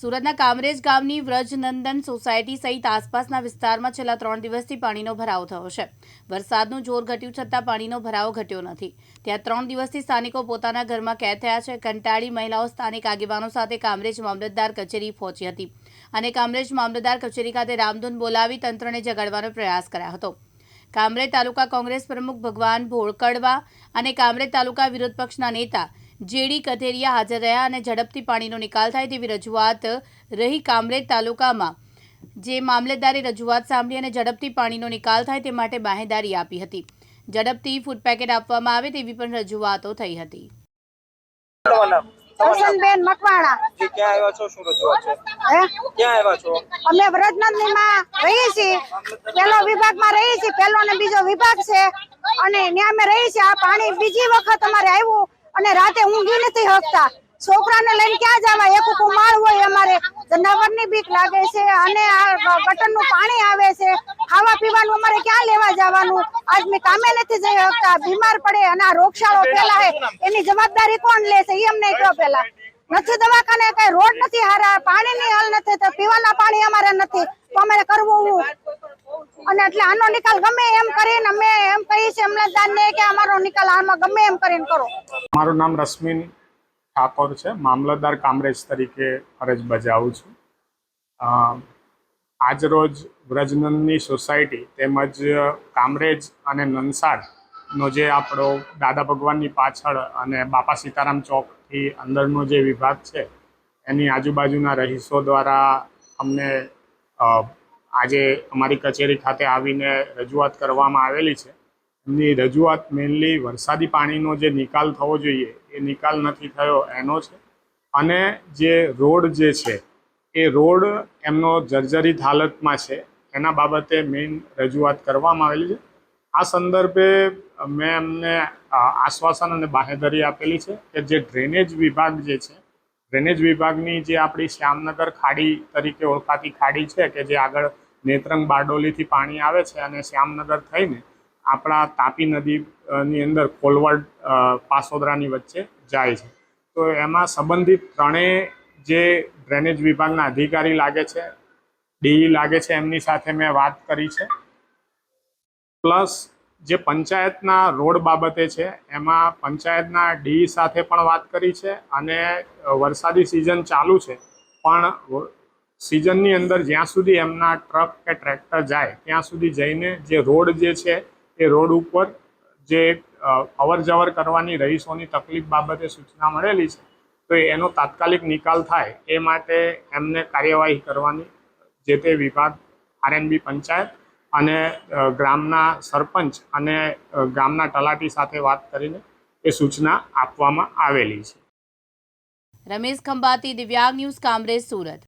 સુરતના કામરેજ ગામની વ્રજનંદન સોસાયટી સહિત આસપાસના વિસ્તારમાં છેલ્લા ત્રણ દિવસથી પાણીનો ભરાવ થયો છે. વરસાદનું જોર ઘટ્યું છતાં પાણીનો ભરાવો ઘટ્યો નથી. ત્યાં ત્રણ દિવસથી સ્થાનિકો પોતાના ઘરમાં કેદ થયા છે. કંટાળી મહિલાઓ સ્થાનિક આગેવાનો સાથે કામરેજ મામલતદાર કચેરી પહોંચી હતી અને કામરેજ મામલતદાર કચેરી ખાતે રામધૂન બોલાવી તંત્રને જગાડવાનો પ્રયાસ કર્યો હતો. કામરેજ તાલુકા કોંગ્રેસ પ્રમુખ ભગવાન ભોળકડવા અને કામરેજ તાલુકા વિરોધ પક્ષના નેતા જેડી કથેરિયા હાજર રહ્યા અને ઝડપથી પાણીનો નિકાલ થાય તેવી રજૂઆત રહી કામરેજ તાલુકામાં. જે મામલતદારે રજૂઆત સાંભળી અને ઝડપથી પાણીનો નિકાલ થાય તે માટે બાહેદારી આપી હતી. ઝડપથી ફૂડ પેકેટ આપવામાં આવે તેવી પણ રજૂઆતો થઈ હતી. હસનબેન મકવાણા. ક્યાં આવ્યા છો? શું રજૂઆત છે? ક્યાં આવ્યા છો? અમે વ્રજનંદની માં રહીએ છીએ. પેલો વિભાગમાં રહીએ છીએ. પેલો ને બીજો વિભાગ છે. અને ત્યાં અમે રહીએ છીએ. આ પાણી બીજી વખત અમારે આવ્યું. અને રાતે ઊંઘી નથી શકતા છોકરાને લઈને ક્યાં જવા એક કુમાર હોય અમારે. જનાવરની બીક લાગે છે અને આ ગટરનું પાણી આવે છે. ખાવા પીવાનું અમારે ક્યાં લેવા જવાનું? આજ મેં કામે નથી જઈ શકતા બીમાર પડે અને આ પેલા ફેલાય. એની જવાબદારી કોણ લેશે એ અમને કહો પેલા નથી દવાખાને કઈ રોડ નથી હારા. પાણીની હાલ નથી તો પીવાના પાણી અમારે નથી. તો અમારે કરવું અને એટલે આનો નિકાલ ગમે એમ કરીને અમે એમ કહીએ છીએ અમલતદારને કે અમારો નિકાલ આમાં ગમે એમ કરીને કરો. મારું નામ રશ્મિન ઠાકોર છે. મામલતદાર કામરેજ તરીકે ફરજ બજાવું છું. આજરોજ વ્રજનંદની સોસાયટી તેમજ કામરેજ અને નનસાડનો જે આપણો દાદા ભગવાનની પાછળ અને બાપા સીતારામ ચોકથી અંદરનો જે વિભાગ છે, એની આજુબાજુના રહીશો દ્વારા અમને આજે અમારી કચેરી ખાતે આવીને રજૂઆત કરવામાં આવેલી છે. એમની રજૂઆત મેઇનલી વરસાદી પાણીનો જે નિકાલ થવો જોઈએ, એ નિકાલ નથી થયો, એનો છે. અને જે રોડ જે છે, એ રોડ એમનો જર્જરિત હાલતમાં છે. એના બાબતે મેઇન રજૂઆત કરવામાં આવેલી છે. આ સંદર્ભે મેં એમને આશ્વાસન અને બાહેધરી આપેલી છે કે જે ડ્રેનેજ વિભાગ જે છે ડ્રેનેજ વિભાગની જે આપણી શ્યામનગર ખાડી તરીકે ઓળખાતી ખાડી છે કે જે આગળ નેત્રંગ બારડોલીથી પાણી આવે છે અને શ્યામનગર થઈને આપણા તાપી નદી ની અંદર કોલવડ પાસોદરાની વચ્ચે જાય છે. તો એમાં સંબંધિત ત્રણેય જે ડ્રેનેજ વિભાગના અધિકારી લાગે છે, ડીઈ લાગે છે, એમની સાથે મેં વાત કરી છે. પ્લસ જે પંચાયતના રોડ બાબતે છે, એમાં પંચાયતના ડીઈ સાથે પણ વાત કરી છે અને વરસાદી સિઝન ચાલુ છે. પણ સિઝનની અંદર જ્યાં સુધી એમના ટ્રક કે ટ્રેક્ટર જાય, ત્યાં સુધી જઈને જે રોડ જે છે, એ રોડ ઉપર જે અવર જવર કરવાની રહીશોની તકલીફ બાબતે સૂચના મળેલી છે, તો એનો તાત્કાલિક નિકાલ થાય એ માટે એમને કાર્યવાહી કરવાની જે તે વિભાગ, આરએનબી પંચાયત અને ગ્રામના સરપંચ અને ગામના તલાટી સાથે વાત કરીને એ સૂચના આપવામાં આવેલી છે. રમેશ ખંભાતી, દિવ્યાંગ ન્યૂઝ, કામરેજ, સુરત.